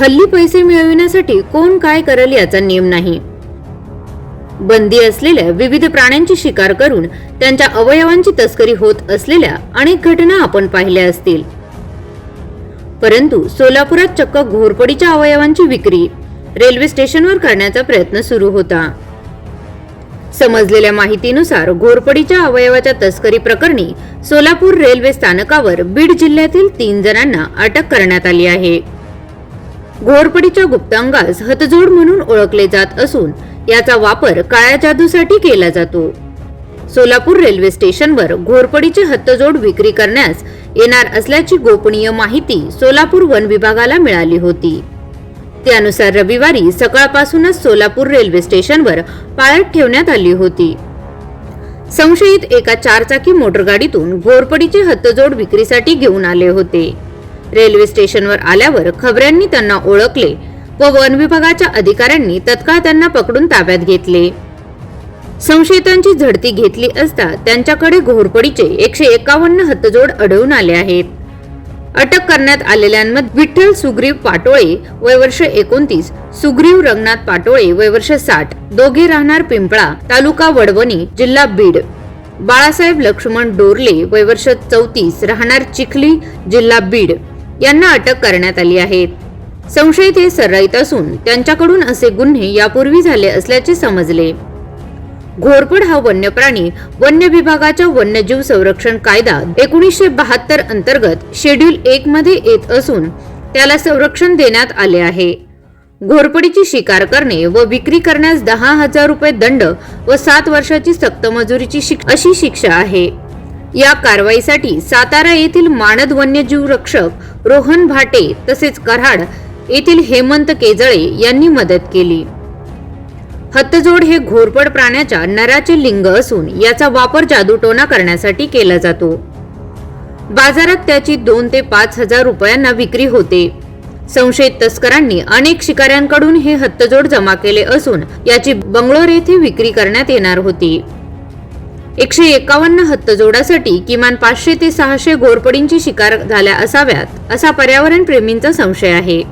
हल्ली पैसे मिळविण्यासाठी कोण काय करेल याचा नियम नाही. बंदी असलेल्या विविध प्राण्यांची शिकार करून त्यांच्या अवयवांची तस्करी होत असलेल्या अनेक घटना आपण पाहिल्या असतील. परंतु सोलापुरात चक्क घोरपडीच्या अवयवांची विक्री रेल्वे स्टेशनवर करण्याचा प्रयत्न सुरू होता. समजलेल्या माहितीनुसार घोरपडीच्या अवयवाच्या तस्करी प्रकरणी सोलापूर रेल्वे स्थानकावर बीड जिल्ह्यातील तीन जणांना अटक करण्यात आली आहे. घोरपडीच्या गुप्तांगास हतजोड म्हणून ओळखले जात असून याचा वापर काळ्या जादूसाठी केला जातो. सोलापूर रेल्वे स्टेशनवर घोरपडीचे हत्तजोड विक्री करण्यास येणार असल्याची गोपनीय माहिती सोलापूर वन विभागाला मिळाली होती. त्यानुसार रविवारी सकाळपासूनच सोलापूर रेल्वे स्टेशनवर पाळत ठेवण्यात आली होती. संशयित एका चारचाकी मोटरगाडीतून घोरपडीचे हत्तजोड विक्रीसाठी घेऊन आले होते. रेल्वे स्टेशनवर आल्यावर खबऱ्यांनी त्यांना ओळखले व वन विभागाच्या अधिकाऱ्यांनी तत्काळ त्यांना पकडून ताब्यात घेतले. संशयितांची झडती घेतली असता त्यांच्याकडे घोरपडीचे एकशे एकावन्न हतजोड आढळून आले आहेत. अटक करण्यात आलेल्यांमध्ये विठ्ठल सुग्रीव पाटोळे वय वर्ष एकोणतीस सुग्रीव रंगनाथ पाटोळे वय वर्ष साठ दोघे राहणार पिंपळा तालुका वडवणी जिल्हा बीड. बाळासाहेब लक्ष्मण डोरले वय वर्ष चौतीस राहणार चिखली जिल्हा बीड. यांना अटक करण्यात आली आहे. संशयित हे सर्राईत असून त्यांच्याकडून असे गुन्हे यापूर्वी झाले असल्याचे समजले. घोरपड हा वन्य प्राणी वन्य विभागाच्या वन्यजीव संरक्षण कायदा एकोणीसशे बहात्तर अंतर्गत शेड्यूल एक मध्ये येत असून त्याला संरक्षण देण्यात आले आहे. घोरपडीची शिकार करणे व विक्री करण्यास दहा हजार रुपये दंड व सात वर्षाची सक्त मजुरीची शिक अशी शिक्षा आहे. या कारवाईसाठी सातारा येथील मानद वन्यजीव रक्षक रोहन भाटे तसेच कराड येथील हेमंत केजळे यांनी मदत केली. हत्तजोड हे घोरपड प्राण्याच्या नराचे लिंग असून याचा वापर जादूटोना करण्यासाठी केला जातो. बाजारात त्याची दोन ते पाच हजार रुपयांना विक्री होते. संशयित तस्करांनी अनेक शिकाऱ्यांकडून हे हत्तजोड जमा केले असून याची बंगलोर येथे विक्री करण्यात येणार होती. एकशे एकावन्न हत्तजोडासाठी किमान पाचशे ते सहाशे घोरपडींची शिकार झाल्या असाव्यात असा पर्यावरण प्रेमींचा संशय आहे.